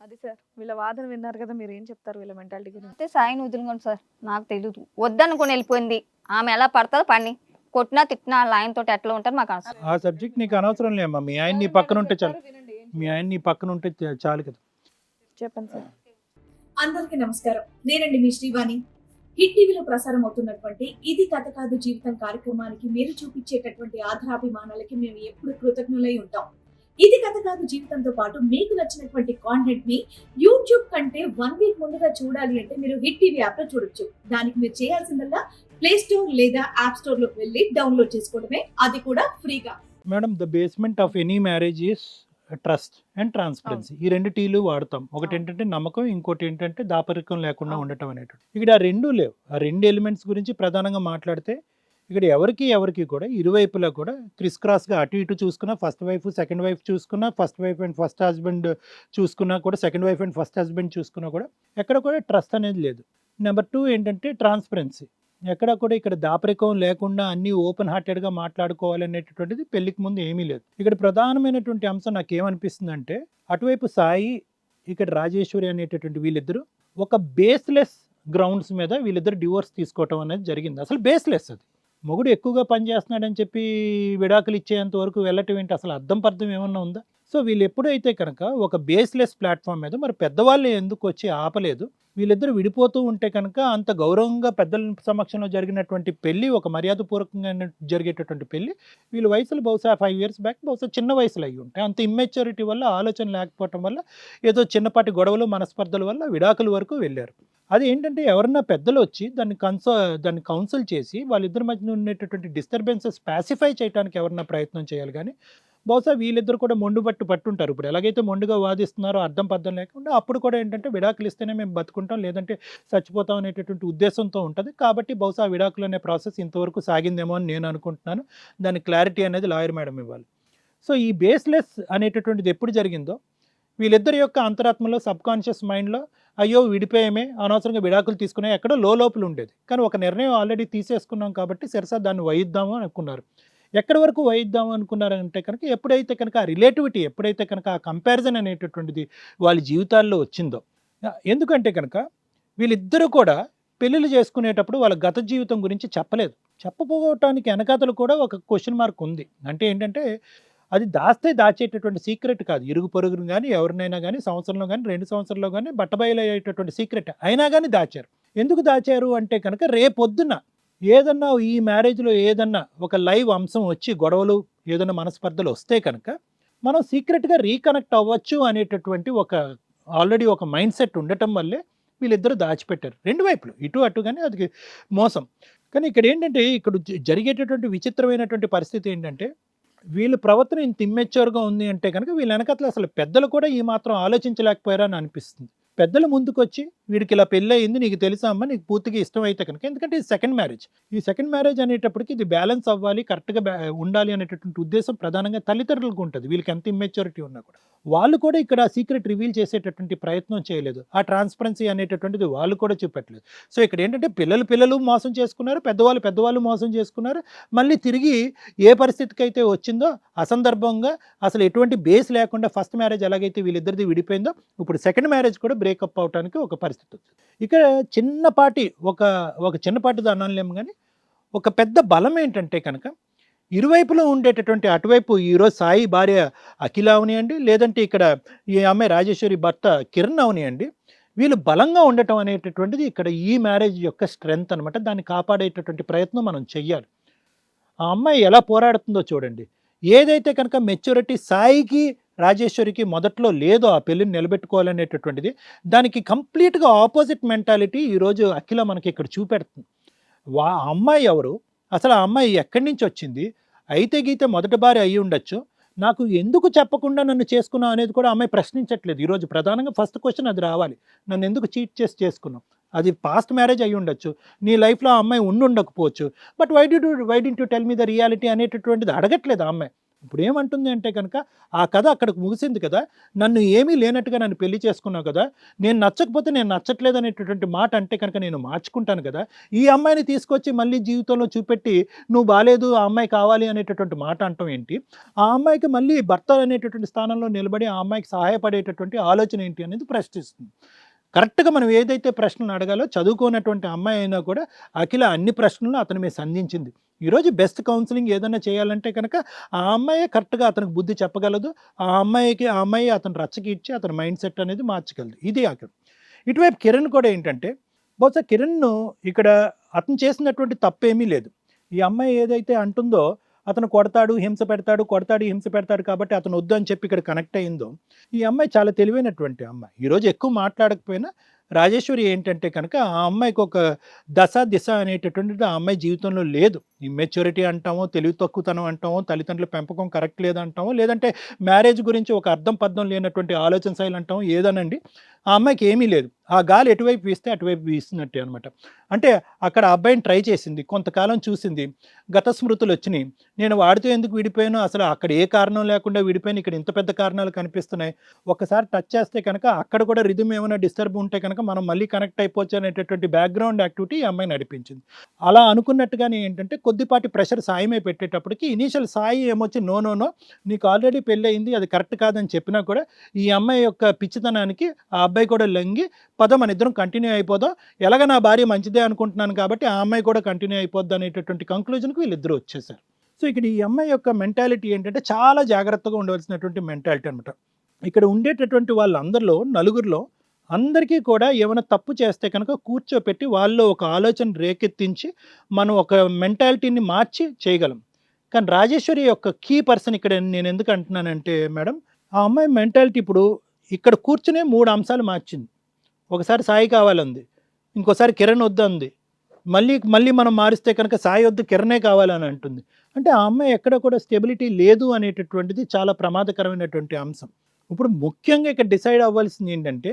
అది సార్ వీళ్ళ వాదన విన్నారు కదా మీరు ఏం చెప్తారు వీళ్ళ మెంటాలిటీ గురించి? అయితే సాయిని వదులుకోండి సార్ నాకు తెలియదు వద్దనుకుని వెళ్ళిపోయింది. ఆమె ఎలా పడుతుందో పని. కొట్టినా తిట్టినా వాళ్ళ ఆయన తోటి ఎట్లా ఉంటారు మాకు అనవసరం. ఆ సబ్జెక్ట్ నీకు అనవసరం లేమ్మా. మీ ఆయన నీ పక్కన ఉంటే చాలు. మీ ఆయన నీ పక్కన ఉంటే చా- చాలు కదా. చెప్పండి సార్. అందరికీ నమస్కారం. నేనండి మీ శ్రీవాణి. హిట్ టీవీలో ప్రసారం అవుతున్నటువంటి ఇది కథ కాదు జీవితం కార్యక్రమానికి మీరు చూపించేటటువంటి ఆధారాభిమానాలకి మేము ఎప్పుడు కృతజ్ఞులై ఉంటాం. ఇది కథ కాదు జీవితంతో పాటు మీకు నచ్చినటువంటి కాంటెంట్ని యూట్యూబ్ కంటే వన్ వీక్ ముందుగా చూడాలి అంటే మీరు హిట్ టీవీ యాప్లో చూడొచ్చు. దానికి మీరు చేయాల్సిందల్లా ప్లే స్టోర్ లేదా యాప్ స్టోర్లోకి వెళ్ళి డౌన్లోడ్ చేసుకోవడమే. అది కూడా ఫ్రీగా. Madam the basement of any marriage is trust and transparency ఈ రెండు టీలు వాడతాం. ఒకటి. ఏంటంటే నమ్మకం ఇంకోటి ఏంటంటే దాపరికం లేకుండా. ఉండటం అనేటువంటి ఇక్కడ ఆ రెండు లేవు. ఆ రెండు ఎలిమెంట్స్ గురించి ప్రధానంగా మాట్లాడితే ఇక్కడ ఎవరికి ఎవరికి కూడా ఇరువైపులా కూడా క్రిస్ క్రాస్గా అటు ఇటు చూసుకున్నా ఫస్ట్ వైఫ్ సెకండ్ వైఫ్ చూసుకున్నా first wife and first husband చూసుకున్నా కూడా second wife and first husband చూసుకున్నా కూడా ఎక్కడ కూడా ట్రస్ట్ అనేది లేదు. నెంబర్ టూ ఏంటంటే ట్రాన్స్పరెన్సీ. ఎక్కడ కూడా ఇక్కడ దాపరికం లేకుండా అన్ని ఓపెన్ హార్టెడ్గా మాట్లాడుకోవాలనేటటువంటిది పెళ్ళికి ముందు ఏమీ లేదు. ఇక్కడ ప్రధానమైనటువంటి అంశం నాకు ఏమనిపిస్తుందంటే అటువైపు సాయి ఇక్కడ రాజేశ్వరి అనేటటువంటి వీళ్ళిద్దరూ ఒక బేస్లెస్ గ్రౌండ్స్ మీద వీళ్ళిద్దరు డివోర్స్ తీసుకోవటం అనేది జరిగింది. అసలు బేస్లెస్ అది. మొగుడు ఎక్కువగా పనిచేస్తున్నాడని చెప్పి విడాకులు ఇచ్చేంత వరకు వెళ్ళటం ఏంటి? అసలు అర్థం పర్థం ఏమన్నా ఉందా? సో వీళ్ళు ఎప్పుడైతే కనుక ఒక బేస్లెస్ ప్లాట్ఫామ్ మీద మరి పెద్దవాళ్ళు ఎందుకు వచ్చి ఆపలేదు వీళ్ళిద్దరు విడిపోతూ ఉంటే కనుక అంత గౌరవంగా పెద్దల సమక్షంలో జరిగినటువంటి పెళ్ళి ఒక మర్యాదపూర్వకంగా జరిగేటటువంటి పెళ్ళి వీళ్ళ వయసులు బహుశా ఫైవ్ ఇయర్స్ బ్యాక్ బహుశా చిన్న వయసులో అయ్యి ఉంటాయి. అంత ఇమ్మెచ్యూరిటీ వల్ల ఆలోచన లేకపోవటం వల్ల ఏదో చిన్నపాటి గొడవలు మనస్పర్ధల వల్ల విడాకుల వరకు వెళ్ళారు. అది ఏంటంటే ఎవరన్నా పెద్దలు వచ్చి దాన్ని కన్సో దాన్ని కౌన్సిల్ చేసి వాళ్ళిద్దరి మధ్య ఉండేటటువంటి డిస్టర్బెన్సెస్ పాసిఫై చేయడానికి ఎవరన్నా ప్రయత్నం చేయాలి కానీ బహుశా వీళ్ళిద్దరు కూడా మొండు పట్టు పట్టుంటారు. ఇప్పుడు ఎలాగైతే మొండుగా వాదిస్తున్నారో అర్థం పద్ధం లేకుండా అప్పుడు కూడా ఏంటంటే విడాకులు ఇస్తేనే మేము బతుకుంటాం లేదంటే చచ్చిపోతాం అనేటటువంటి ఉద్దేశంతో ఉంటుంది. కాబట్టి బహుశా విడాకులు అనే ప్రాసెస్ ఇంతవరకు సాగిందేమో అని నేను అనుకుంటున్నాను. దాని క్లారిటీ అనేది లాయర్ మేడం ఇవ్వాలి. సో ఈ బేస్లెస్ అనేటటువంటిది ఎప్పుడు జరిగిందో వీళ్ళిద్దరి యొక్క అంతరాత్మలో సబ్ కాన్షియస్ మైండ్లో అయ్యో విడిపోయేమే అనవసరంగా విడాకులు తీసుకునే ఎక్కడో లో లోపల ఉండేది. కానీ ఒక నిర్ణయం ఆల్రెడీ తీసేసుకున్నాం కాబట్టి సరసా దాన్ని వయిద్దాము అనుకున్నారు. ఎక్కడి వరకు వేయిద్దాం అనుకున్నారంటే కనుక ఎప్పుడైతే కనుక ఆ రిలేటివిటీ ఎప్పుడైతే కనుక ఆ కంపారిజన్ అనేటటువంటిది వాళ్ళ జీవితాల్లో వచ్చిందో. ఎందుకంటే కనుక వీళ్ళిద్దరూ కూడా పెళ్ళిళ్ళు చేసుకునేటప్పుడు వాళ్ళ గత జీవితం గురించి చెప్పలేదు. చెప్పకపోవటానికి వెనకాతలు కూడా ఒక క్వశ్చన్ మార్క్ ఉంది. అంటే ఏంటంటే అది దాస్తే దాచేటటువంటి సీక్రెట్ కాదు. ఇరుగు పొరుగును కానీ ఎవరినైనా కానీ సంవత్సరంలో కానీ రెండు సంవత్సరంలో కానీ బట్టబయలయ్యేటటువంటి సీక్రెట్ అయినా కానీ దాచారు. ఎందుకు దాచారు అంటే కనుక రేపొద్దున ఏదన్నా ఈ మ్యారేజ్లో ఏదన్నా ఒక లైవ్ అంశం వచ్చి గొడవలు ఏదైనా మనస్పర్ధలు వస్తే కనుక మనం సీక్రెట్గా రీకనెక్ట్ అవ్వచ్చు అనేటటువంటి ఒక ఆల్రెడీ ఒక మైండ్ సెట్ ఉండటం వల్లే వీళ్ళిద్దరూ దాచిపెట్టారు. రెండు వైపులు ఇటు అటు కానీ అది మోసం. కానీ ఇక్కడ ఏంటంటే ఇక్కడ జ- జరిగేటటువంటి విచిత్రమైనటువంటి పరిస్థితి ఏంటంటే వీళ్ళ ప్రవర్తన ఇంత ఇమ్మెచ్యూర్గా ఉంది అంటే కనుక వీళ్ళ వెనకట్ల అసలు పెద్దలు కూడా ఈ మాత్రం ఆలోచించలేకపోయారని అనిపిస్తుంది. పెద్దలు ముందుకొచ్చి వీడికి ఇలా పెళ్ళి అయింది నీకు తెలుసా అమ్మ నీకు పూర్తిగా ఇష్టం అయితే కనుక. ఎందుకంటే ఇది సెకండ్ మ్యారేజ్ ఈ సెకండ్ మ్యారేజ్ అనేటప్పటికి ఇది బ్యాలెన్స్ అవ్వాలి కరెక్ట్గా ఉండాలి అనేటటువంటి ఉద్దేశం ప్రధానంగా తల్లిదండ్రులకు ఉంటుంది. వీళ్ళకి ఎంత ఇమ్మెచ్యూరిటీ ఉన్నా కూడా. వాళ్ళు కూడా ఇక్కడ సీక్రెట్ రివీల్ చేసేటటువంటి ప్రయత్నం చేయలేదు. ఆ ట్రాన్స్పరెన్సీ అనేటటువంటిది వాళ్ళు కూడా చూపెట్టలేదు. సో ఇక్కడ ఏంటంటే పిల్లలు పిల్లలు మోసం చేసుకున్నారు పెద్దవాళ్ళు పెద్దవాళ్ళు మోసం చేసుకున్నారు. మళ్ళీ తిరిగి ఏ పరిస్థితికి అయితే వచ్చిందో అసందర్భంగా అసలు ఎటువంటి బేస్ లేకుండా ఫస్ట్ మ్యారేజ్ ఎలాగైతే వీళ్ళిద్దరిది విడిపోయిందో ఇప్పుడు సెకండ్ మ్యారేజ్ కూడా బ్రేకప్ అవడానికి ఒక పరిస్థితి వచ్చింది. ఇక్కడ చిన్నపాటి ఒక ఒక చిన్నపాటి అనలేము కానీ ఒక పెద్ద బలం ఏంటంటే కనుక ఇరువైపులో ఉండేటటువంటి అటువైపు ఈరోజు సాయి భార్య అఖిల అవనియండి లేదంటే ఇక్కడ ఈ అమ్మాయి రాజేశ్వరి భర్త కిరణ్ అవనియండి. వీళ్ళు బలంగా ఉండటం అనేటటువంటిది ఇక్కడ ఈ మ్యారేజ్ యొక్క స్ట్రెంగ్త్ అనమాట దాన్ని కాపాడేటటువంటి ప్రయత్నం మనం చెయ్యాలి. ఆ అమ్మాయి ఎలా పోరాడుతుందో చూడండి. ఏదైతే కనుక మెచ్యూరిటీ సాయికి రాజేశ్వరికి మొదట్లో లేదో ఆ పెళ్ళిని నిలబెట్టుకోవాలనేటటువంటిది దానికి కంప్లీట్గా ఆపోజిట్ మెంటాలిటీ ఈరోజు అఖిల మనకి ఇక్కడ చూపెడుతుంది. వా అమ్మాయి ఎవరు? అసలు ఆ అమ్మాయి ఎక్కడి నుంచి వచ్చింది? అయితే గీత మొదటి భార్య అయి ఉండొచ్చు. నాకు ఎందుకు చెప్పకుండా నన్ను చేసుకున్నావు అనేది కూడా అమ్మాయి ప్రశ్నించట్లేదు. ఈరోజు ప్రధానంగా ఫస్ట్ క్వశ్చన్ అది రావాలి. నన్ను ఎందుకు చీట్ చేసి చేసుకున్నావు? అది పాస్ట్ మ్యారేజ్ అయి ఉండొచ్చు. నీ లైఫ్లో ఆ అమ్మాయి ఉండుండకపోవచ్చు. But why d why didn't you tell me the reality అనేటటువంటిది అడగట్లేదు ఆ అమ్మాయి. ఇప్పుడు ఏమంటుంది అంటే కనుక ఆ కథ అక్కడికి ముగిసింది కదా నన్ను ఏమీ లేనట్టుగా నన్ను పెళ్ళి చేసుకున్నావు కదా నేను నచ్చకపోతే నేను నచ్చట్లేదు అనేటటువంటి మాట అంటే కనుక నేను మార్చుకుంటాను కదా ఈ అమ్మాయిని తీసుకొచ్చి మళ్ళీ జీవితంలో చూపెట్టి నువ్వు బాగాలేదు ఆ అమ్మాయి కావాలి అనేటటువంటి మాట అంటాం ఏంటి? ఆ అమ్మాయికి మళ్ళీ భర్త అనేటటువంటి స్థానంలో నిలబడి ఆ అమ్మాయికి సహాయపడేటటువంటి ఆలోచన ఏంటి అనేది ప్రశ్నిస్తుంది. కరెక్ట్గా మనం ఏదైతే ప్రశ్నలు అడగాలో చదువుకోనటువంటి అమ్మాయి అయినా కూడా అఖిల అన్ని ప్రశ్నలు అతని మీద సంధించింది. ఈరోజు బెస్ట్ కౌన్సిలింగ్ ఏదైనా చేయాలంటే కనుక ఆ అమ్మాయే కరెక్ట్గా అతనికి బుద్ధి చెప్పగలదు. ఆ అమ్మాయికి ఆ అమ్మాయి అతను రచ్చకి ఇచ్చి అతని మైండ్ సెట్ అనేది మార్చగలదు. ఇది అక్కడ ఇటువైపు కిరణ్ కూడా ఏంటంటే బహుశా కిరణ్ను ఇక్కడ అతను చేసినటువంటి తప్పేమీ లేదు. ఈ అమ్మాయి ఏదైతే అంటుందో అతను కొడతాడు హింస పెడతాడు కొడతాడు హింస పెడతాడు కాబట్టి అతను వద్దు అని చెప్పి ఇక్కడ కనెక్ట్ అయిందో ఈ అమ్మాయి చాలా తెలివైనటువంటి అమ్మాయి. ఈరోజు ఎక్కువ మాట్లాడకపోయినా రాజేశ్వరి ఏంటంటే కనుక ఆ అమ్మాయికి ఒక దశ దిశ అనేటటువంటిది ఆ అమ్మాయి జీవితంలో లేదు. మెచ్యూరిటీ అంటామో తెలివి తక్కువతనం అంటామో తల్లిదండ్రుల పెంపకం కరెక్ట్ లేదంటామో లేదంటే మ్యారేజ్ గురించి ఒక అర్థం పద్ధం లేనటువంటి ఆలోచన శైలి అంటామో ఏదనండి. ఆ అమ్మాయికి ఏమీ లేదు. ఆ గాలి ఎటువైపు వీస్తే అటువైపు వీస్తున్నట్టే అనమాట అంటే అక్కడ ఆ అబ్బాయిని ట్రై చేసింది కొంతకాలం చూసింది. గత స్మృతులు వచ్చినాయి. నేను వాడితో ఎందుకు విడిపోయాను? అసలు అక్కడ ఏ కారణం లేకుండా విడిపోయాను? ఇక్కడ ఇంత పెద్ద కారణాలు కనిపిస్తున్నాయి. ఒకసారి టచ్ చేస్తే కనుక అక్కడ కూడా రిధమ్ ఏమైనా డిస్టర్బ్ ఉంటే కనుక మనం మళ్ళీ కనెక్ట్ అయిపోవచ్చు అనేటటువంటి బ్యాక్గ్రౌండ్ యాక్టివిటీ ఈ అమ్మాయి నడిపించింది. అలా అనుకున్నట్టుగానే ఏంటంటే కొద్దిపాటి ప్రెషర్ సాయమే పెట్టేటప్పటికి ఇనీషియల్ సాయి ఏమొచ్చి నో నో నో నీకు ఆల్రెడీ పెళ్ళయింది అది కరెక్ట్ కాదని చెప్పినా కూడా ఈ అమ్మాయి యొక్క పిచ్చితనానికి ఆ అబ్బాయి కూడా లొంగి పద మన ఇద్దరం కంటిన్యూ అయిపోదాం. ఎలాగ నా భార్య మంచిదే అనుకుంటున్నాను కాబట్టి ఆ అమ్మాయి కూడా కంటిన్యూ అయిపోద్ది అనేటటువంటి కంక్లూజన్కి వీళ్ళిద్దరూ వచ్చేసారు సో ఇక్కడ ఈ అమ్మాయి యొక్క మెంటాలిటీ ఏంటంటే చాలా జాగ్రత్తగా ఉండవలసినటువంటి మెంటాలిటీ అనమాట ఇక్కడ ఉండేటటువంటి వాళ్ళందరిలో నలుగురిలో అందరికీ కూడా ఏమైనా తప్పు చేస్తే కనుక కూర్చోపెట్టి వాళ్ళు ఒక ఆలోచన రేకెత్తించి మనం ఒక మెంటాలిటీని మార్చి చేయగలం. కానీ రాజేశ్వరి యొక్క కీ పర్సన్ ఇక్కడ నేను ఎందుకు అంటున్నానంటే మేడం ఆ అమ్మాయి మెంటాలిటీ ఇప్పుడు ఇక్కడ కూర్చునే మూడు అంశాలు మార్చింది. ఒకసారి సాయి కావాలంది ఇంకోసారి కిరణ్ వద్దంది. మళ్ళీ మళ్ళీ మనం మారిస్తే కనుక సాయి వద్దు కిరణే కావాలని అంటుంది. అంటే ఆ అమ్మాయి ఎక్కడ కూడా స్టెబిలిటీ లేదు అనేటటువంటిది చాలా ప్రమాదకరమైనటువంటి అంశం. ఇప్పుడు ముఖ్యంగా ఇక్కడ డిసైడ్ అవ్వాల్సింది ఏంటంటే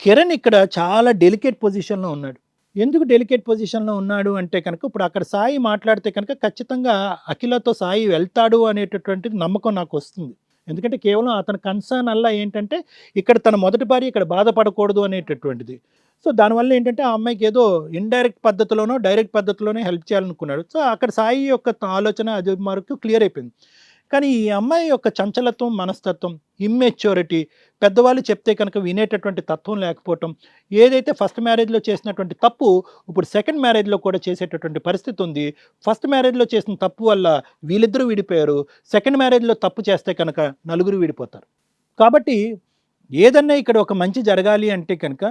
కిరణ్ ఇక్కడ చాలా డెలికేట్ పొజిషన్లో ఉన్నాడు. ఎందుకు డెలికేట్ పొజిషన్లో ఉన్నాడు అంటే కనుక ఇప్పుడు అక్కడ సాయి మాట్లాడితే కనుక ఖచ్చితంగా అఖిలతో సాయి వెళ్తాడు అనేటటువంటి నమ్మకం నాకు వస్తుంది. ఎందుకంటే కేవలం అతని కన్సర్న్ అల్లా ఏంటంటే ఇక్కడ తన మొదటి భార్య ఇక్కడ బాధపడకూడదు అనేటటువంటిది. సో దానివల్ల ఏంటంటే ఆ అమ్మాయికి ఏదో ఇండైరెక్ట్ పద్ధతిలోనో డైరెక్ట్ పద్ధతిలోనే హెల్ప్ చేయాలనుకున్నాడు. సో అక్కడ సాయి యొక్క ఆలోచన అది వరకు క్లియర్ అయిపోయింది. కానీ ఈ అమ్మాయి యొక్క చంచలత్వం మనస్తత్వం ఇమ్మెచ్యూరిటీ పెద్దవాళ్ళు చెప్తే కనుక వినేటటువంటి తత్వం లేకపోవటం ఏదైతే ఫస్ట్ మ్యారేజ్లో చేసినటువంటి తప్పు ఇప్పుడు సెకండ్ మ్యారేజ్లో కూడా చేసేటటువంటి పరిస్థితి ఉంది. ఫస్ట్ మ్యారేజ్లో చేసిన తప్పు వల్ల వీళ్ళిద్దరూ విడిపోయారు. సెకండ్ మ్యారేజ్లో తప్పు చేస్తే కనుక నలుగురు విడిపోతారు. కాబట్టి ఏదన్నా ఇక్కడ ఒక మంచి జరగాలి అంటే కనుక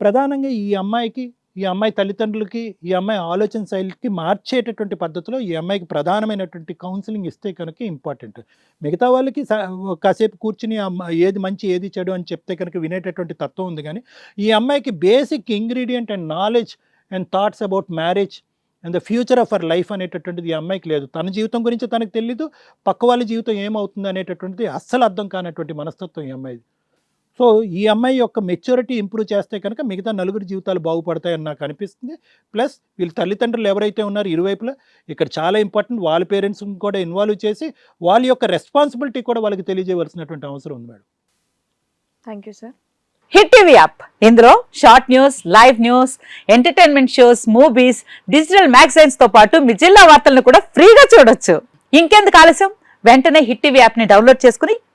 ప్రధానంగా ఈ అమ్మాయికి ఈ అమ్మాయి తల్లిదండ్రులకి ఈ అమ్మాయి ఆలోచన శైలికి మార్చేటటువంటి పద్ధతిలో ఈ అమ్మాయికి ప్రధానమైనటువంటి కౌన్సిలింగ్ ఇస్తే కనుక ఇంపార్టెంట్ మిగతా వాళ్ళకి కాసేపు కూర్చుని ఏది మంచి ఏది చెడు అని చెప్తే కనుక వినేటటువంటి తత్వం ఉంది కానీ ఈ అమ్మాయికి basic ingredient and knowledge and thoughts about marriage and the future of our life అనేటటువంటిది ఈ అమ్మాయికి లేదు. తన జీవితం గురించి తనకు తెలీదు పక్క వాళ్ళ జీవితం ఏమవుతుంది అనేటటువంటిది అస్సలు అర్థం కానటువంటి మనస్తత్వం ఈ అమ్మాయిది. సో ఈ అమ్మాయి యొక్క మెచ్యూరిటీ ఇంప్రూవ్ చేస్తే కనుక మిగతా నలుగురు జీవితాలు బాగుపడతాయని నాకు అనిపిస్తుంది. ప్లస్ వీళ్ళ తల్లిదండ్రులు ఎవరైతే ఉన్నారో ఇరువైపులా ఇక్కడ చాలా ఇంపార్టెంట్ వాళ్ళ పేరెంట్స్ కూడా ఇన్వాల్వ్ చేసి వాళ్ళ యొక్క రెస్పాన్సిబిలిటీ కూడా వాళ్ళకి తెలియజేయవలసినటువంటి అవసరం ఉంది madam. Thank you sir Hit TV app. ఇందులో short news live news entertainment shows movies digital మ్యాగజైన్స్తో పాటు మీ జిల్లా వార్తలను కూడా ఫ్రీగా చూడొచ్చు. ఇంకెందుకు ఆలస్యం? వెంటనే హిట్ టీవీ యాప్ని డౌన్లోడ్ చేసుకుని